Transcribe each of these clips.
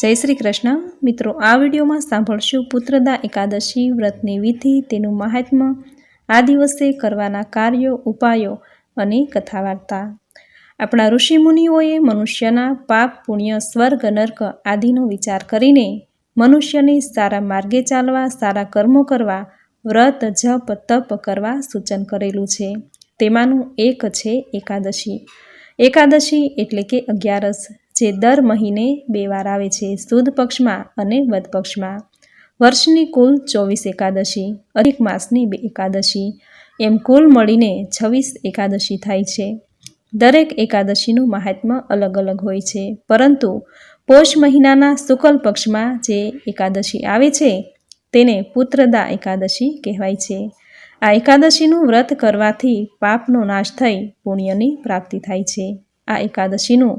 જય શ્રી કૃષ્ણ. મિત્રો, આ વિડીયોમાં સાંભળશું પુત્રદા એકાદશી વ્રતની વિધિ, તેનું મહાત્મ્ય, આ દિવસે કરવાના કાર્યો, ઉપાયો અને કથા વાર્તા આપણા ઋષિમુનિઓએ મનુષ્યના પાપ, પુણ્ય, સ્વર્ગ, નર્ક આદિનો વિચાર કરીને મનુષ્યને સારા માર્ગે ચાલવા, સારા કર્મો કરવા, વ્રત, જપ, તપ કરવા સૂચન કરેલું છે. તેમાંનું એક છે એકાદશી. એકાદશી એટલે કે અગિયારસ. જે દર મહિને બે વાર આવે છે સુદ પક્ષમાં અને વદ પક્ષમાં. વર્ષની કુલ ચોવીસ એકાદશી, અધિક માસની બે એકાદશી. એમ કુલ મળીને છવ્વીસ એકાદશી થાય છે. દરેક એકાદશીનું મહાત્મ્ય અલગ અલગ હોય છે. પરંતુ પોષ મહિનાના શુકલ પક્ષમાં જે એકાદશી આવે છે, તેને પુત્રદા એકાદશી કહેવાય છે. આ એકાદશીનું વ્રત કરવાથી પાપનો નાશ થઈ પુણ્યની પ્રાપ્તિ થાય છે. આ એકાદશીનું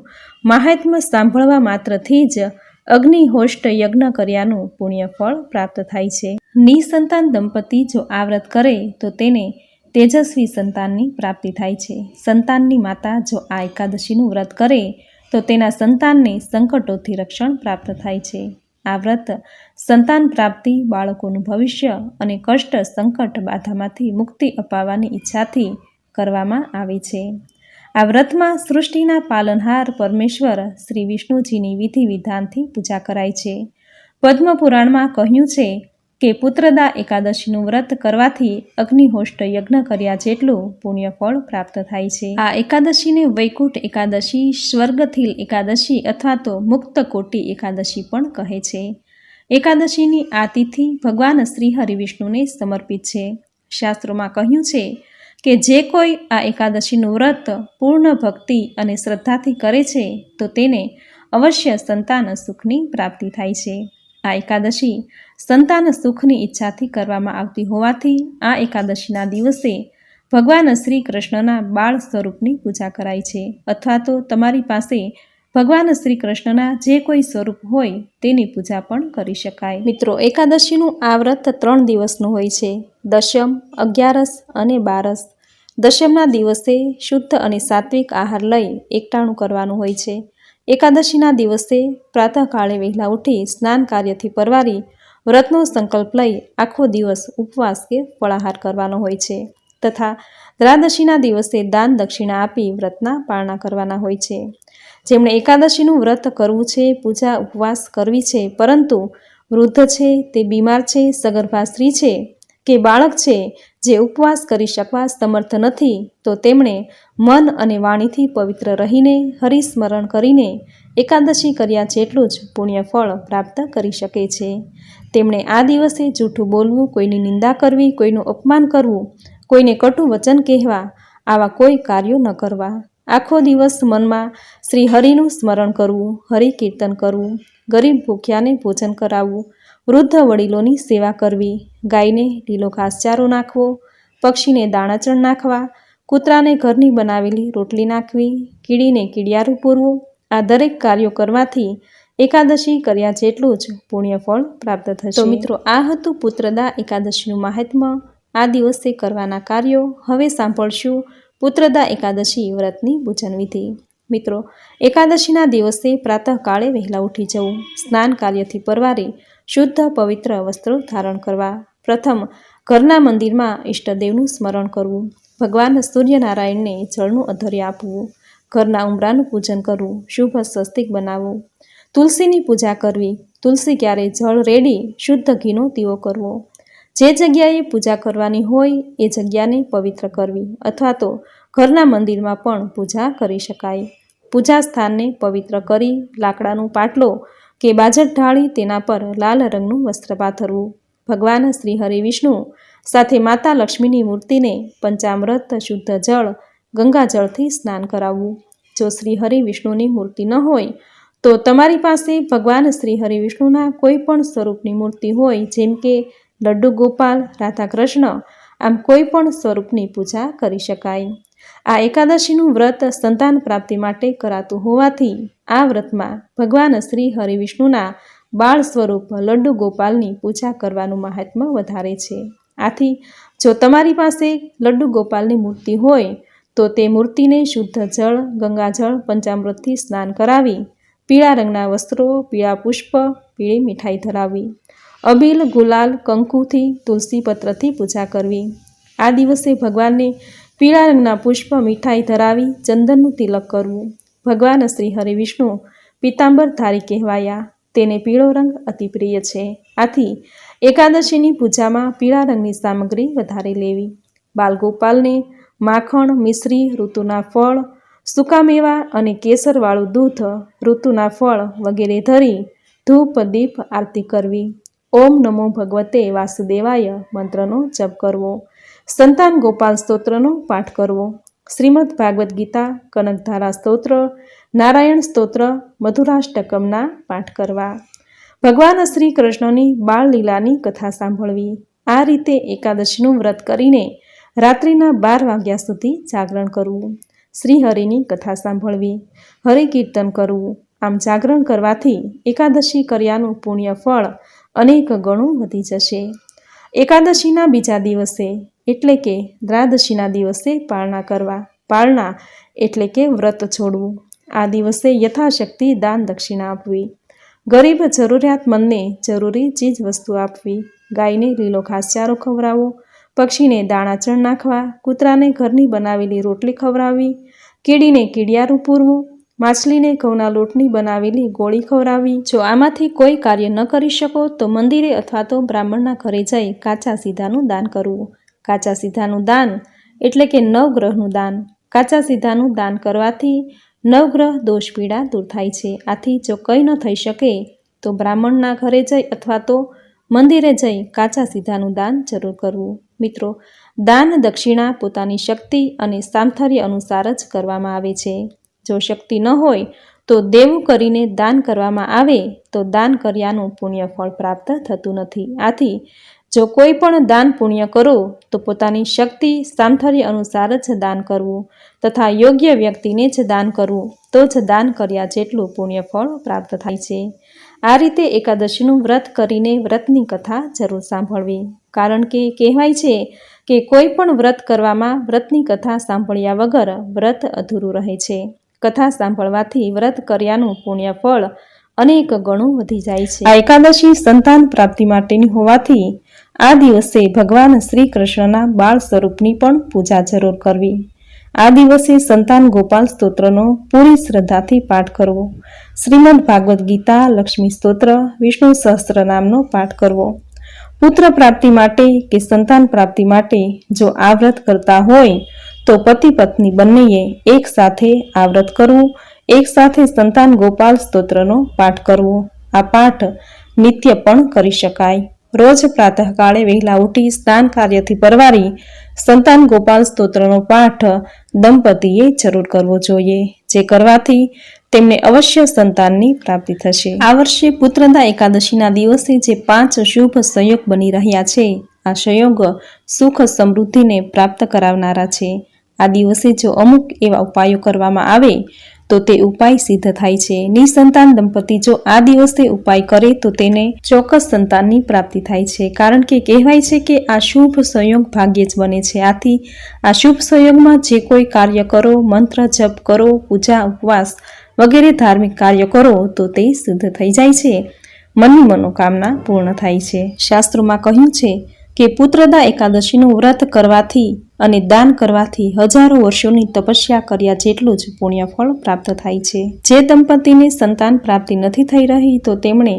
મહાત્મ્ય સાંભળવા માત્રથી જ અગ્નિહોષ્ટ યજ્ઞ કર્યાનું પુણ્યફળ પ્રાપ્ત થાય છે. નિસંતાન દંપતી જો આ વ્રત કરે, તો તેને તેજસ્વી સંતાનની પ્રાપ્તિ થાય છે. સંતાનની માતા જો આ એકાદશીનું વ્રત કરે, તો તેના સંતાનને સંકટોથી રક્ષણ પ્રાપ્ત થાય છે. આ વ્રત સંતાન પ્રાપ્તિ, બાળકોનું ભવિષ્ય અને કષ્ટ સંકટ બાધામાંથી મુક્તિ અપાવવાની ઈચ્છાથી કરવામાં આવે છે. આ વ્રતમાં સૃષ્ટિના પાલનહાર પરમેશ્વર શ્રી વિષ્ણુજીની વિધિ વિધાનથી પૂજા કરાય છે. પદ્મપુરાણમાં કહ્યું છે કે પુત્રદા એકાદશીનું વ્રત કરવાથી અગ્નિહોષ્ટ યજ્ઞ કર્યા જેટલું પુણ્યફળ પ્રાપ્ત થાય છે. આ એકાદશીને વૈકુંઠ એકાદશી, સ્વર્ગથિલ એકાદશી અથવા તો મુક્ત કોટી એકાદશી પણ કહે છે. એકાદશીની આ તિથિ ભગવાન શ્રી હરિવિષ્ણુને સમર્પિત છે. શાસ્ત્રોમાં કહ્યું છે કે જે કોઈ આ એકાદશીનું વ્રત પૂર્ણ ભક્તિ અને શ્રદ્ધાથી કરે છે, તો તેને અવશ્ય સંતાન સુખની પ્રાપ્તિ થાય છે. આ એકાદશી સંતાન સુખની ઈચ્છાથી કરવામાં આવતી હોવાથી આ એકાદશીના દિવસે ભગવાન શ્રી કૃષ્ણના બાળ સ્વરૂપની પૂજા કરાય છે. અથવા તો તમારી પાસે ભગવાન શ્રી કૃષ્ણના જે કોઈ સ્વરૂપ હોય, તેની પૂજા પણ કરી શકાય. મિત્રો, એકાદશીનું આ વ્રત ત્રણ દિવસનું હોય છે. દશમ, અગિયારસ અને બારસ. દશમના દિવસે શુદ્ધ અને સાત્વિક આહાર લઈ એકટાણું કરવાનું હોય છે. એકાદશીના દિવસે પ્રાતઃકાળે વહેલા ઉઠી સ્નાન કાર્યથી પરવારી વ્રતનો સંકલ્પ લઈ આખો દિવસ ઉપવાસ કે ફળાહાર કરવાનો હોય છે. તથા દ્રાદશીના દિવસે દાન દક્ષિણા આપી વ્રતના પાળના કરવાના હોય છે. જેમણે એકાદશીનું વ્રત કરવું છે, પૂજા ઉપવાસ કરવી છે, પરંતુ વૃદ્ધ છે, તે બીમાર છે સગર્ભા સ્ત્રી છે કે બાળક છે જે ઉપવાસ કરી શકવા સમર્થ નથી, તો તેમણે મન અને વાણીથી પવિત્ર રહીને હરિસ્મરણ કરીને એકાદશી કર્યા જેટલું જ પુણ્યફળ પ્રાપ્ત કરી શકે છે. તેમણે આ દિવસે જૂઠું બોલવું, કોઈની નિંદા કરવી, કોઈનું અપમાન કરવું, કોઈને કટુ વચન કહેવા, આવા કોઈ કાર્યો ન કરવા. આખો દિવસ મનમાં શ્રી હરિનું સ્મરણ કરવું, હરિકીર્તન કરવું, ગરીબ ભૂખ્યાને ભોજન કરાવવું વૃદ્ધ વડીલોની સેવા કરવી, ગાયને લીલો ઘાસચારો નાખવો, પક્ષીને દાણાચણ નાખવા, કૂતરાને ઘરની બનાવેલી રોટલી નાખવી, કીડીને કીડિયારું પૂરવું, આ દરેક કાર્યો કરવાથી એકાદશી કર્યા જેટલું જ પુણ્યફળ પ્રાપ્ત થશે. મિત્રો, આ હતું પુત્રદા એકાદશીનું મહાત્મ્ય. આ દિવસે કરવાના કાર્યો હવે સાંભળશું પુત્રદા એકાદશી વ્રતની પૂજન વિધિ મિત્રો, એકાદશીના દિવસે પ્રાતઃકાળે વહેલા ઉઠી જવું, સ્નાન કાર્યથી પરવારી શુદ્ધ, પવિત્ર વસ્ત્રો ધારણ કરવા. પ્રથમ, ઘરના મંદિરમાં ઈષ્ટદેવનું સ્મરણ કરવું. ભગવાન સૂર્યનારાયણને જળનું અધર્ય આપવું. ઘરના ઉમરાનું પૂજન કરવું. શુભ સ્વસ્તિક બનાવવું. તુલસીની પૂજા કરવી. તુલસી ક્યારે જળ રેડી શુદ્ધ ઘીનો દીવો કરવો. જે જગ્યાએ પૂજા કરવાની હોય એ જગ્યાને પવિત્ર કરવી અથવા તો ઘરના મંદિરમાં પણ પૂજા કરી શકાય. પૂજા સ્થાનને પવિત્ર કરી લાકડાનું પાટલો કે બાજટ ઢાળી તેના પર લાલ રંગનું વસ્ત્ર પાથરવું. ભગવાન શ્રી હરિ વિષ્ણુ સાથે માતા લક્ષ્મીની મૂર્તિને પંચામૃત, શુદ્ધ જળ ગંગાજળથી સ્નાન કરાવવું. જો શ્રી હરિ વિષ્ણુની મૂર્તિ ન હોય, તો તમારી પાસે ભગવાન શ્રી હરિ વિષ્ણુના કોઈ પણ સ્વરૂપની મૂર્તિ હોય, જેમ કે લડ્ડુ ગોપાલ, રાધાકૃષ્ણ, આમ કોઈ પણ સ્વરૂપની પૂજા કરી શકાય. આ એકાદશીનું વ્રત સંતાન પ્રાપ્તિ માટે કરાતું હોવાથી આ વ્રતમાં ભગવાન શ્રી હરિવિષ્ણુના બાળ સ્વરૂપ લડ્ડુ ગોપાલની પૂજા કરવાનું મહાત્મ્ય વધારે છે. આથી, જો તમારી પાસે લડ્ડુ ગોપાલની મૂર્તિ હોય, તો તે મૂર્તિને શુદ્ધ જળ, ગંગાજળ, પંચામૃતથી સ્નાન કરાવી, પીળા રંગના વસ્ત્રો, પીળા પુષ્પ, પીળી મીઠાઈ ધરાવી, અબીલ, ગુલાલ, કંકુથી તુલસી પત્રથી પૂજા કરવી. આ દિવસે ભગવાનને પીળા રંગના પુષ્પ મીઠાઈ ધરાવી ચંદનનું તિલક કરવું. ભગવાન શ્રી હરિ વિષ્ણુ પિતાંબર ધારી કહેવાયા. તેને પીળો રંગ અતિ પ્રિય છે. આથી એકાદશીની પૂજામાં પીળા રંગની સામગ્રી વધારે લેવી. બાલગોપાલને માખણ, મિશ્રી, ઋતુના ફળ સૂકા મેવા અને કેસરવાળું દૂધ, ઋતુના ફળ વગેરે ધરી ધૂપ, દીપ, આરતી કરવી. ઓમ નમો ભગવતે વાસુદેવાય મંત્રનો જપ કરવો. સંતાન ગોપાલ સ્તોત્રનો પાઠ કરવો. શ્રીમદ ભાગવદ્ ગીતા કનકધારા સ્તોત્ર, નારાયણ સ્તોત્ર, મધુરાષ્ટકમના પાઠ કરવા. ભગવાન શ્રી કૃષ્ણની બાળ લીલાની કથા સાંભળવી. આ રીતે એકાદશીનું વ્રત કરીને રાત્રિના બાર વાગ્યા સુધી જાગરણ કરવું. શ્રી હરિની કથા સાંભળવી. હરિ કીર્તન કરવું. આમ જાગરણ કરવાથી એકાદશી કર્યાનું પુણ્ય ફળ અનેક ગણું વધી જશે. એકાદશીના બીજા દિવસે એટલે કે દ્વાદશીના દિવસે પાળના કરવા. પાળના એટલે કે વ્રત છોડવું. આ દિવસે યથાશક્તિ દાન દક્ષિણા આપવી. ગરીબ જરૂરિયાતમંદને જરૂરી ચીજ વસ્તુ આપવી. ગાયને લીલો ઘાસચારો ખવડાવવો પક્ષીને દાણા ચણ નાખવા. કૂતરાને ઘરની બનાવેલી રોટલી ખવડાવવી. કીડીને કીડિયારું પૂરવું. માછલીને ઘઉંના લોટની બનાવેલી ગોળી ખવડાવવી. જો આમાંથી કોઈ કાર્ય ન કરી શકો, તો મંદિરે અથવા તો બ્રાહ્મણના ઘરે જઈ કાચા સીધાનું દાન કરવું. કાચા સીધાનું દાન એટલે કે નવગ્રહનું દાન. કાચા સીધાનું દાન કરવાથી નવગ્રહ દોષ પીડા દૂર થાય છે. આથી જો કંઈ ન થઈ શકે, તો બ્રાહ્મણના ઘરે જઈ અથવા તો મંદિરે જઈ કાચા સીધાનું દાન જરૂર કરવું. મિત્રો, દાન દક્ષિણા પોતાની શક્તિ અને સામથર્ય અનુસાર જ કરવામાં આવે છે. જો શક્તિ ન હોય, તો દેવું કરીને દાન કરવામાં આવે તો દાન કર્યાનું પુણ્ય ફળ પ્રાપ્ત થતું નથી. આથી જો કોઈ પણ દાન પુણ્ય કરો, તો પોતાની શક્તિ સામથર્ય અનુસાર જ દાન કરવું તથા યોગ્ય વ્યક્તિને જ દાન કરવું, તો જ દાન કર્યા જેટલું પુણ્ય ફળ પ્રાપ્ત થાય છે. આ રીતે એકાદશીનું વ્રત કરીને વ્રતની કથા જરૂર સાંભળવી. કારણ કે કહેવાય છે કે કોઈ પણ વ્રત કરવામાં વ્રતની કથા સાંભળ્યા વગર વ્રત અધૂરું રહે છે. કથા સાંભળવાથી વ્રત કર્યાનું પુણ્ય ફળ અનેક ગણું વધી જાય છે. આ એકાદશી સંતાન પ્રાપ્તિ માટેની હોવાથી આ દિવસે ભગવાન શ્રી કૃષ્ણના બાળ સ્વરૂપની પણ પૂજા જરૂર કરવી. આ દિવસે સંતાન ગોપાલ સ્તોત્રનો પૂરી શ્રદ્ધાથી પાઠ કરવો. શ્રીમદ ભાગવદ્ ગીતા, લક્ષ્મી સ્તોત્ર, વિષ્ણુ સહસ્ત્રનામનો પાઠ કરવો. પુત્ર પ્રાપ્તિ માટે કે સંતાન પ્રાપ્તિ માટે જો આ વ્રત કરતા હોય, તો પતિ પત્ની બંનેએ એક સાથે આ વ્રત કરવું, એક સાથે સંતાન ગોપાલ સ્તોત્રનો પાઠ કરવો. આ પાઠ નિત્ય પણ કરી શકાય. રોજ પ્રાતઃકાળે વહેલા ઉઠી સ્નાન કાર્યથી પરવારી સંતાન ગોપાલ સ્તોત્રનો પાઠ દંપતીએ જરૂર કરવો જોઈએ, જે કરવાથી તેમને અવશ્ય સંતાનની પ્રાપ્તિ થશે. આ વર્ષે પુત્રદા એકાદશીના દિવસે જે પાંચ શુભ સંયોગ બની રહ્યા છે, આ સંયોગ સુખ સમૃદ્ધિને પ્રાપ્ત કરાવનારા છે. આ દિવસે જો અમુક એવા ઉપાયો કરવામાં આવે તો તે ઉપાય સિદ્ધ થાય છે. નિસંતાન દંપતી જો આ દિવસે ઉપાય કરે તો તેને ચોક્કસ સંતાનની પ્રાપ્તિ થાય છે. કારણ કે કહેવાય છે કે આ શુભ સંયોગ ભાગ્યે જ બને છે. આથી આ શુભ સંયોગમાં જે કોઈ કાર્ય કરો, મંત્ર જપ કરો, પૂજા, ઉપવાસ વગેરે ધાર્મિક કાર્ય કરો તો તે સિદ્ધ થઈ જાય છે. મનની મનોકામના પૂર્ણ થાય છે. શાસ્ત્રોમાં કહ્યું છે કે પુત્રદા એકાદશીનું વ્રત કરવાથી અને દાન કરવાથી હજારો વર્ષોની તપસ્યા કર્યા જેટલું જ પુણ્યફળ પ્રાપ્ત થાય છે. જે દંપતીને સંતાન પ્રાપ્તિ નથી થઈ રહી, તો તેમણે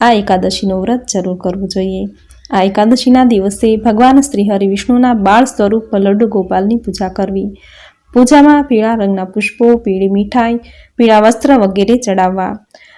આ એકાદશીનું વ્રત જરૂર કરવું જોઈએ. આ એકાદશીના દિવસે ભગવાન શ્રી હરિ વિષ્ણુના બાળ સ્વરૂપ લડ્ડુ ગોપાલની પૂજા કરવી. પૂજામાં પીળા રંગના પુષ્પો, પીળી મીઠાઈ, પીળા વસ્ત્ર વગેરે ચડાવવા.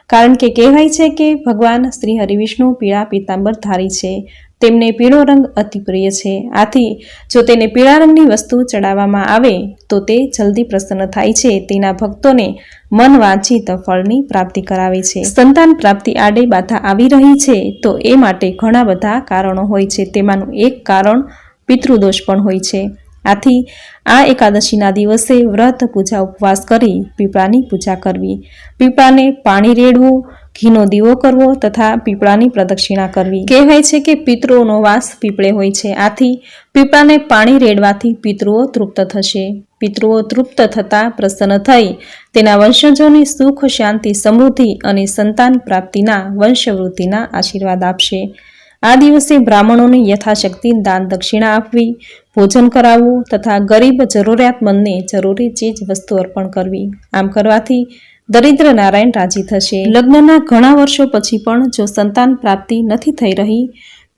કારણ કે કહેવાય છે કે ભગવાન શ્રી હરિવિષ્ણુ પીળા પીતાંબર ધારી છે. તેમને પીળો રંગ અતિ પ્રિય છે. આથી, જો તેને પીળા રંગની વસ્તુ ચડાવવામાં આવે, તો તે જલ્દી પ્રસન્ન થાય છે. તેના ભક્તોને મન વાંચિત ફળની પ્રાપ્તિ કરાવે છે. સંતાન પ્રાપ્તિ આડે બાધા આવી રહી છે, તો એ માટે ઘણા બધા કારણો હોય છે. તેમાંનું એક કારણ પિતૃદોષ પણ હોય છે. આથી, આ એકાદશીના દિવસે વ્રત, પૂજા, ઉપવાસ કરી પીપળાની પૂજા કરવી. પીપળાને પાણી રેડવું ઘીનો દીવો કરવો તથા પીપળાની પ્રદક્ષિણા કરવી. કહેવાય છે કે પિતૃઓનો વાસ પીપળે હોય છે. આથી પીપળાને પાણી રેડવાથી પિતૃઓ તૃપ્ત થશે. પિતૃઓ તૃપ્ત થતાં પ્રસન્ન થઈ. તેના વંશજોની સુખ, શાંતિ, સમૃદ્ધિ અને સંતાન પ્રાપ્તિના વંશવૃદ્ધિના આશીર્વાદ આપશે. આ દિવસે બ્રાહ્મણોને યથાશક્તિ દાન દક્ષિણા આપવી, ભોજન કરાવવું તથા ગરીબ જરૂરિયાતમંદને જરૂરી ચીજ વસ્તુ અર્પણ કરવી. આમ કરવાથી દરિદ્ર નારાયણ રાજી થશે. લગ્નના ઘણા વર્ષો પછી પણ જો સંતાન પ્રાપ્તિ નથી થઈ રહી,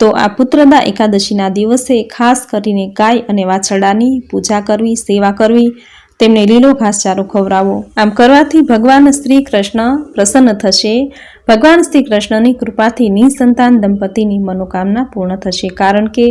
તો આ પુત્રદા એકાદશીના દિવસે ખાસ કરીને ગાય અને વાછરડાની પૂજા કરવી, સેવા કરવી, તેમને લીલો ઘાસચારો ખવડાવો આમ કરવાથી ભગવાન શ્રી કૃષ્ણ પ્રસન્ન થશે. ભગવાન શ્રી કૃષ્ણની કૃપાથી નિસંતાન દંપતીની મનોકામના પૂર્ણ થશે. કારણ કે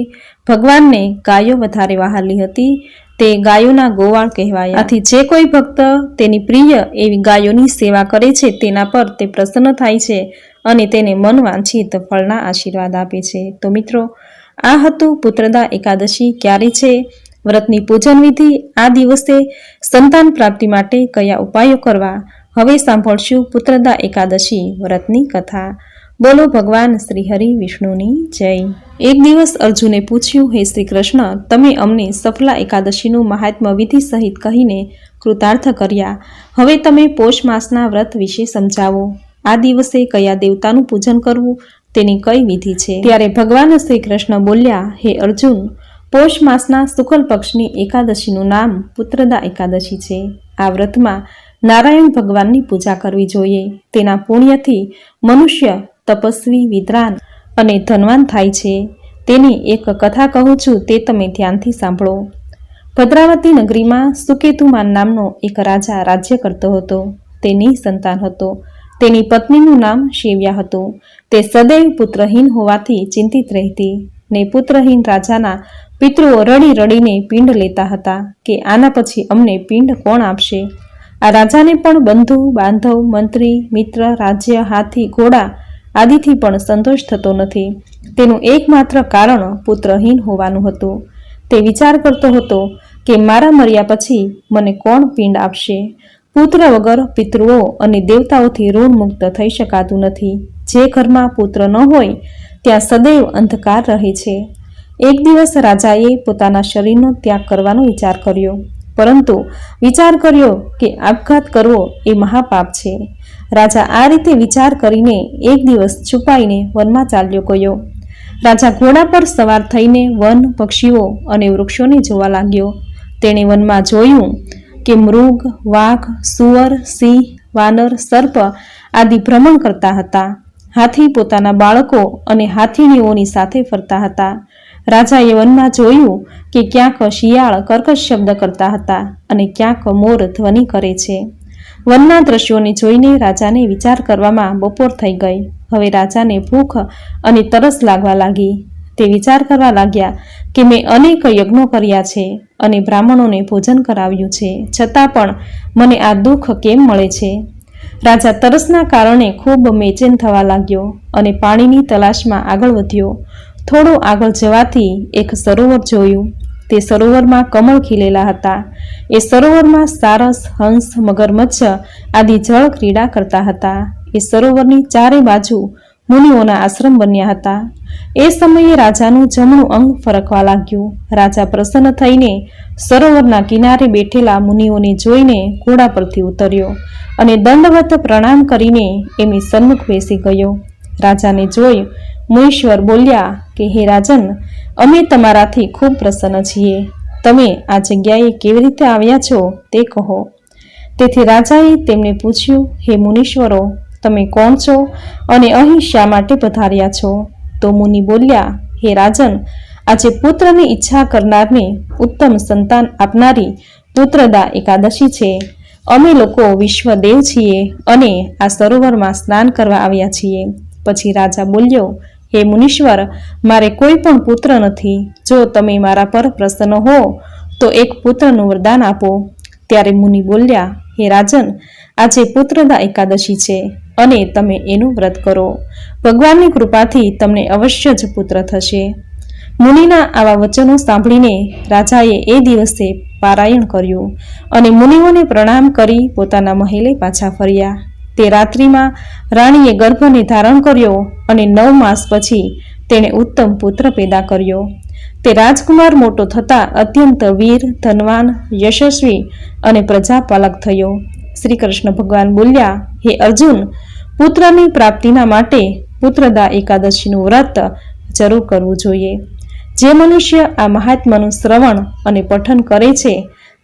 ભગવાનને ગાયો વધારે વહાલી હતી. તે ગાયોના ગોવાળ કહેવાય. આથી જે કોઈ ભક્ત તેની પ્રિય એવી ગાયોની સેવા કરે છે તેના પર તે પ્રસન્ન થાય છે અને તેને મન વાંછિત ફળના આશીર્વાદ આપે છે. તો મિત્રો, આ હતું પુત્રદા એકાદશી. ક્યારે છે? વ્રતની પૂજન વિધિ આ દિવસે સંતાન પ્રાપ્તિ માટે કયા ઉપાયો કરવા? હવે સાંભળશું પુત્રદા એકાદશી વ્રતની કથા. બોલો ભગવાન શ્રી હરિ વિષ્ણુની જય. એક દિવસ અર્જુને પૂછ્યું, હે શ્રી કૃષ્ણ તમે અમને સફલા એકાદશીનું મહાત્મ્ય વિધિ સહિત કહીને કૃતાર્થ કર્યા. હવે તમે પોષ માસના વ્રત વિશે સમજાવો. આ દિવસે કયા દેવતાનું પૂજન કરવું તેની કઈ વિધિ છે? ત્યારે ભગવાન શ્રી કૃષ્ણ બોલ્યા, હે અર્જુન, પોષ માસના શુક્લ પક્ષની એકાદશીનું નામ પુત્રદા એકાદશી છે. આ વ્રતમાં નારાયણ ભગવાનની પૂજા કરવી જોઈએ. તેના પુણ્યથી મનુષ્ય તપસ્વી વિદ્વાન અને ધનવાન થાય છે. તેની એક કથા કહું છું તે તમે ધ્યાનથી સાંભળો. ભદ્રાવતી નગરીમાં સુકેતુમાન નામનો એક રાજા રાજ્ય કરતો હતો. તેની સંતાન હતો. તેની પત્નીનું નામ શિવ્યા હતું. તે સદૈવ પુત્રહીન હોવાથી ચિંતિત રહેતી ને પુત્રહીન રાજાના પિતૃઓ રડી રડીને પિંડ લેતા હતા કે આના પછી અમને પિંડ કોણ આપશે? આ રાજાને પણ બંધુ, બાંધવ, મંત્રી, મિત્ર, રાજ્ય, હાથી, ઘોડા આદિથી પણ સંતોષ થતો નથી. તેનું એકમાત્ર કારણ પુત્રહીન હોવાનું હતું. તે વિચાર કરતો હતો કે મારા મર્યા પછી મને કોણ પિંડ આપશે? પુત્ર વગર પિતૃઓ અને દેવતાઓથી ઋણ મુક્ત થઈ શકાતું નથી. જે ઘરમાં પુત્ર ન હોય, ત્યાં સદૈવ અંધકાર રહે છે. એક દિવસ રાજાએ પોતાના શરીરનો ત્યાગ કરવાનો વિચાર કર્યો. પરંતુ વિચાર કર્યો કે આપઘાત કરવો એ મહાપાપ છે. રાજા આ રીતે વિચાર કરીને એક દિવસ છુપાઈને વનમાં ચાલ્યો ગયો. રાજા ઘોડા પર સવાર થઈને વન, પક્ષીઓ અને વૃક્ષોને જોવા લાગ્યો. તેણે વનમાં જોયું કે મૃગ, વાઘ, સુવર, સિંહ, વાનર, સર્પ આદિ ભ્રમણ કરતા હતા. હાથી પોતાના બાળકો અને હાથીનીઓની સાથે ફરતા હતા. રાજાએ વનમાં જોયું કે ક્યાંક શિયાળ કર્કશ શબ્દ કરતા હતા અને ક્યાંક મોર ધ્વનિ કરે છે. વનના દ્રશ્યોને જોઈને રાજાને વિચાર કરવામાં બપોર થઈ ગઈ. હવે રાજાને ભૂખ અને તરસ લાગવા લાગી. તે વિચાર કરવા લાગ્યા કે મેં અનેક યજ્ઞો કર્યા છે અને બ્રાહ્મણોને ભોજન કરાવ્યું છે, છતાં પણ મને આ દુઃખ કેમ મળે છે? રાજા તરસના કારણે ખૂબ મેચેન થવા લાગ્યો અને પાણીની તલાશમાં આગળ વધ્યો. થોડો આગળ જવાથી એક સરોવર જોયું. તે સરોવરમાં કમળ ખીલેલા હતા. એ સરોવરમાં સારસ, હંસ, મગરમચ્છ આદિ જળ ક્રીડા કરતા હતા. એ સરોવરની ચારે બાજુ મુનિઓના આશ્રમ બન્યા હતા. એ સમયે રાજાનું જમણું અંગ ફરકવા લાગ્યું. રાજા પ્રસન્ન થઈને સરોવરના કિનારે બેઠેલા મુનિઓને જોઈને ઘોડા પરથી ઉતર્યો અને દંડવત પ્રણામ કરીને એમની સન્મુખ બેસી ગયો. રાજાને જોઈ મુનીશ્વર બોલ્યા કે, હે રાજન, અમે તમારાથી ખૂબ પ્રસન્ન છીએ. તમે આ જગ્યાએ કેવી રીતે આવ્યા છો તે કહો. તેથી રાજાએ તેમને પૂછ્યું, હે મુનીશ્વરો, તમે કોણ છો અને અહીં શા માટે પધાર્યા છો? તો મુનિ બોલ્યા, હે રાજન, આજે પુત્રની ઈચ્છા કરનારને ઉત્તમ સંતાન આપનારી પુત્રદા એકાદશી છે. અમે લોકો વિશ્વદેવ છીએ અને આ સરોવરમાં સ્નાન કરવા આવ્યા છીએ. પછી રાજા બોલ્યો હે મુનીશ્વર, મારે કોઈ પણ પુત્ર નથી. જો તમે મારા પર પ્રસન્ન હો, તો એક પુત્રનું વરદાન આપો. ત્યારે મુનિ બોલ્યા, હે રાજન, આજે પુત્રદા એકાદશી છે અને તમે એનું વ્રત કરો. ભગવાનની કૃપાથી તમને અવશ્ય જ પુત્ર થશે. મુનિના આવા વચનો સાંભળીને રાજાએ એ દિવસે પારાયણ કર્યું અને મુનિઓને પ્રણામ કરી પોતાના મહેલે પાછા ફર્યા. તે રાત્રિમાં રાણીએ ગર્ભને ધારણ કર્યો અને નવ માસ પછી તેણે ઉત્તમ પુત્ર પેદા કર્યો. તે રાજકુમાર મોટો થતા અત્યંત વીર, ધનવાન, યશસ્વી અને પ્રજાપાલક થયો. શ્રી કૃષ્ણ ભગવાન બોલ્યા, હે અર્જુન, પુત્રની પ્રાપ્તિના માટે પુત્રદા એકાદશીનું વ્રત જરૂર કરવું જોઈએ. જે મનુષ્ય આ મહાત્માનું શ્રવણ અને પઠન કરે છે,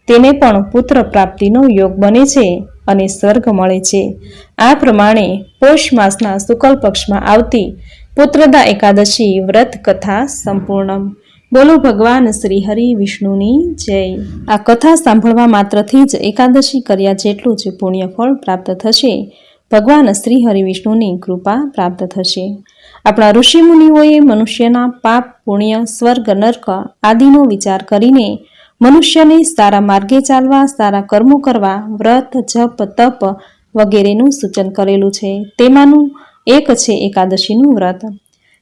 તેને પણ પુત્ર પ્રાપ્તિનો યોગ બને છે. અને સ્વર્ગ મળે છે. આ પ્રમાણે પોષ માસના શુકલ પક્ષમાં આવતી પુત્રદા એકાદશી વ્રત કથા સંપૂર્ણ. બોલો ભગવાન શ્રી હરિ વિષ્ણુની જય. આ કથા સાંભળવા માત્રથી જ એકાદશી કર્યા જેટલું જ પુણ્યફળ પ્રાપ્ત થશે. ભગવાન શ્રી હરિ વિષ્ણુની કૃપા પ્રાપ્ત થશે. આપણા ઋષિમુનિઓએ મનુષ્યના પાપ, પુણ્ય, સ્વર્ગ, નર્ક આદિનો વિચાર કરીને મનુષ્યને સારા માર્ગે ચાલવા, સારા કર્મો કરવા, વ્રત, જપ, તપ વગેરેનું સૂચન કરેલું છે. તેમાંનું એક છે એકાદશીનું વ્રત.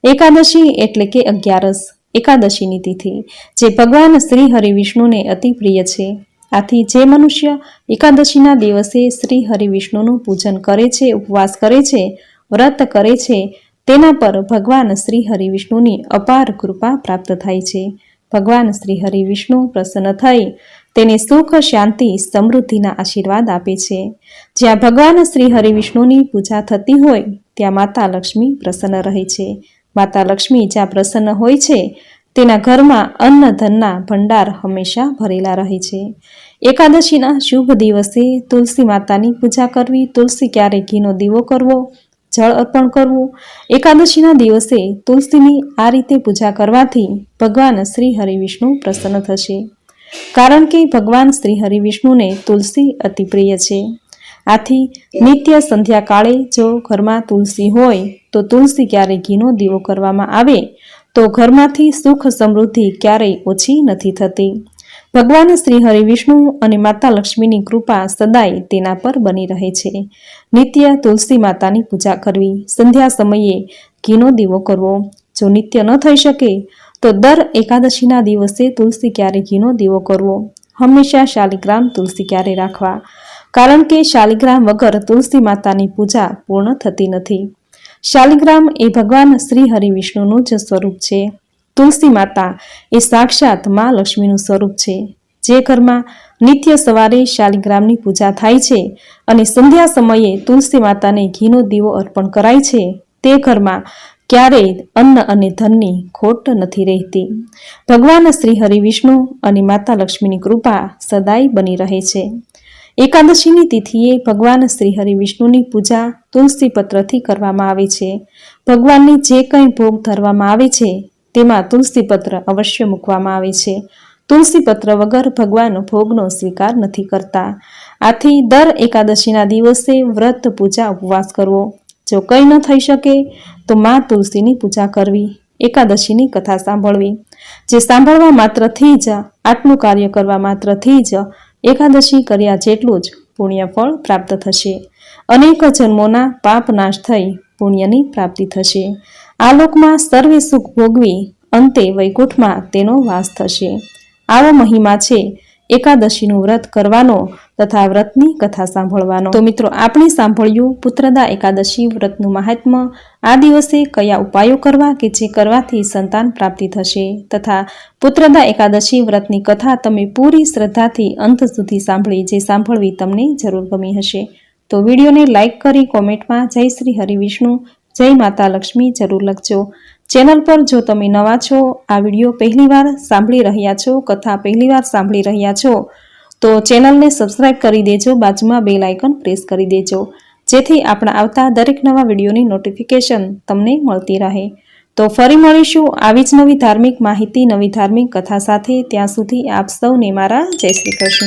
એકાદશી એટલે કે અગિયારસ, એકાદશીની તિથિ, જે ભગવાન શ્રી હરિ વિષ્ણુને અતિ પ્રિય છે. આથી જે મનુષ્ય એકાદશીના દિવસે શ્રી હરિ વિષ્ણુનું પૂજન કરે છે, ઉપવાસ કરે છે, વ્રત કરે છે, તેના પર ભગવાન શ્રી હરિ વિષ્ણુની અપાર કૃપા પ્રાપ્ત થાય છે. ભગવાન શ્રી હરિ વિષ્ણુ પ્રસન્ન થઈ. તેને સુખ, શાંતિ, સમૃદ્ધિના આશીર્વાદ આપે છે. જ્યાં ભગવાન શ્રી હરિ વિષ્ણુની પૂજા થતી હોય, ત્યાં માતા લક્ષ્મી પ્રસન્ન રહે છે. માતા લક્ષ્મી જ્યાં પ્રસન્ન હોય છે, તેના ઘરમાં અન્ન, ધનના ભંડાર હંમેશા ભરેલા રહે છે. એકાદશીના શુભ દિવસે તુલસી માતાની પૂજા કરવી, તુલસી ક્યારે ઘીનો દીવો કરવો જળ અર્પણ કરવું. એકાદશીના દિવસે તુલસીની આ રીતે પૂજા કરવાથી ભગવાન શ્રી હરિવિષ્ણુ પ્રસન્ન થશે. કારણ કે ભગવાન શ્રી હરિવિષ્ણુને તુલસી અતિ પ્રિય છે. આથી નિત્ય સંધ્યા કાળે જો ઘરમાં તુલસી હોય, તો તુલસી ક્યારે ઘીનો દીવો કરવામાં આવે, તો ઘરમાંથી સુખ સમૃદ્ધિ ક્યારેય ઓછી નથી થતી. ભગવાન શ્રી હરિ વિષ્ણુ અને માતા લક્ષ્મીની કૃપા સદાય તેના પર બની રહે છે. નિત્ય તુલસી માતાની પૂજા કરવી. સંધ્યા સમયે ઘીનો દીવો કરવો. જો નિત્ય ન થઈ શકે, તો દર એકાદશીના દિવસે તુલસી ક્યારે ઘીનો દીવો કરવો? હંમેશા શાલિગ્રામ તુલસી ક્યારે રાખવા? કારણ કે શાલિગ્રામ વગર તુલસી માતાની પૂજા પૂર્ણ થતી નથી. શાલિગ્રામ એ ભગવાન શ્રી હરિ વિષ્ણુનું જ સ્વરૂપ છે. તુલસી માતા એ સાક્ષાત મા લક્ષ્મીનું સ્વરૂપ છે. જે ઘરમાં નિત્ય સવારે શાલિગ્રામની પૂજા થાય છે અને સંધ્યા સમયે તુલસી માતાને ઘીનો દીવો અર્પણ કરાય છે, તે ઘરમાં ક્યારેય અન્ન અને ધનની ખોટ નથી રહેતી. ભગવાન શ્રી હરિ વિષ્ણુ અને માતા લક્ષ્મીની કૃપા સદાય બની રહે છે. એકાદશીની તિથિએ ભગવાન શ્રી હરિ વિષ્ણુની પૂજા તુલસી પત્રથી કરવામાં આવે છે. ભગવાનને જે કંઈ ભોગ ધરવામાં આવે છે તેમાં તુલસીપત્ર અવશ્ય મૂકવામાં આવે છે. તુલસીપત્ર વગર ભગવાન ભોગનો સ્વીકાર નથી કરતા. આથી દર એકાદશીના દિવસે વ્રત પૂજા ઉપવાસ કરવો. જો કંઈ ન થઈ શકે, તો મા તુલસીની પૂજા કરવી, એકાદશીની કથા સાંભળવી. જે સાંભળવા માત્રથી જ, આટલું કાર્ય કરવા માત્રથી જ એકાદશી કર્યા જેટલું જ પુણ્યફળ પ્રાપ્ત થશે. અનેક જન્મોના પાપ નાશ થઈ પુણ્યની પ્રાપ્તિ થશે. આ લોકમાં સર્વે સુખ ભોગવી અંતે વૈકુંઠમાં તેનો વાસ થશે. આવો મહિમા છે એકાદશીનું વ્રત કરવાનો તથા વ્રતની કથા સાંભળવાનો. તો મિત્રો, આપણે સાંભળ્યું પુત્રદા એકાદશી વ્રતનું મહાત્મ આ દિવસે કયા ઉપાયો કરવા કે જે કરવાથી સંતાન પ્રાપ્તિ થશે તથા પુત્રદા એકાદશી વ્રતની કથા તમે પૂરી શ્રદ્ધાથી અંત સુધી સાંભળી જે સાંભળવી તમને જરૂર ગમી હશે. તો વિડીયોને લાઇક કરી કોમેન્ટમાં જય શ્રી હરિવિષ્ણુ. જય માતા લક્ષ્મી, જરૂર લખજો. ચેનલ પર જો તમે નવા છો, આ વીડિયો પહેલીવાર સાંભળી રહ્યા છો, કથા પહેલીવાર સાંભળી રહ્યા છો, તો ચેનલને સબસ્ક્રાઇબ કરી દેજો, બાજુમાં બેલ આઇકન પ્રેસ કરી દેજો. જેથી આપણા આવતા દરેક નવા વિડીયોની નોટિફિકેશન તમને મળતી રહે. તો ફરી મળીશું આવી જ નવી ધાર્મિક માહિતી, નવી ધાર્મિક કથા સાથે. ત્યાં સુધી આપ સૌને મારા જય શ્રી કૃષ્ણ.